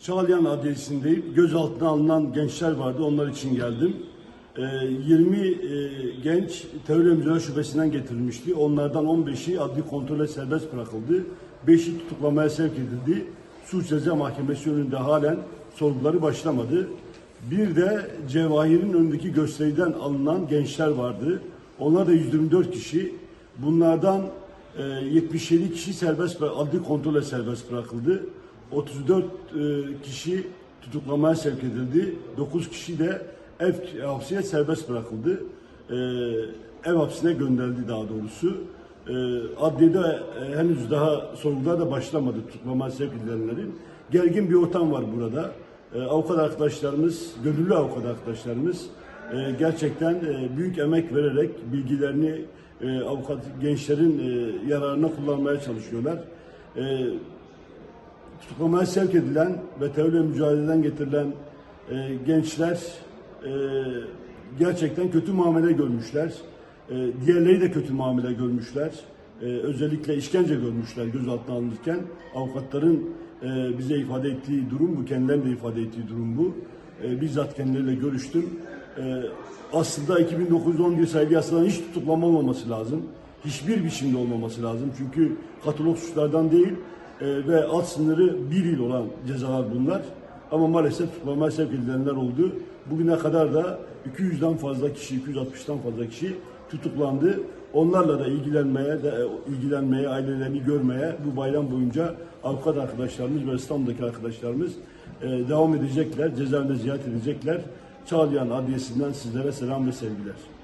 Çağlayan Adliyesi'ndeyim. Gözaltına alınan gençler vardı. Onlar için geldim. Ee, 20 e, genç terör mücadele şubesinden getirilmişti. Onlardan 15'i adli kontrole serbest bırakıldı. 5'i tutuklamaya sevk edildi. Suç Ceza Mahkemesi önünde halen sorguları başlamadı. Bir de Cevahir'in önündeki gösteriden alınan gençler vardı. Onlar da 124 kişi. Bunlardan e, 77 kişi serbest adli kontrole serbest bırakıldı. 34 e, kişi tutuklamaya sevk edildi. 9 kişi de ev hapsine serbest bırakıldı. E, ev hapsine gönderildi daha doğrusu. E, adliyede henüz daha sorgular da başlamadı tutuklamaya sevk edilenlerin. Gergin bir ortam var burada. Avukat arkadaşlarımız, gönüllü avukat arkadaşlarımız gerçekten büyük emek vererek bilgilerini avukat gençlerin yararına kullanmaya çalışıyorlar. Tutuklamaya sevk edilen ve terörle mücadeleden getirilen e, gençler e, gerçekten kötü muamele görmüşler. E, diğerleri de kötü muamele görmüşler. E, özellikle işkence görmüşler gözaltına alınırken. Avukatların e, bize ifade ettiği durum bu, kendilerinin de ifade ettiği durum bu. E, bizzat kendileriyle görüştüm. E, aslında 2911 sayılı yasadan hiç tutuklama olmaması lazım. Hiçbir biçimde olmaması lazım. Çünkü katalog suçlardan değil e, ve alt sınırı bir yıl olan cezalar bunlar. Ama maalesef tutuklamaya sevk edilenler oldu. Bugüne kadar da 200'den fazla kişi, 260'tan fazla kişi tutuklandı. Onlarla da ilgilenmeye, de, e, ilgilenmeye, ailelerini görmeye bu bayram boyunca avukat arkadaşlarımız ve İstanbul'daki arkadaşlarımız e, devam edecekler, cezaevinde ziyaret edecekler. Çağlayan Adliyesi'nden sizlere selam ve sevgiler.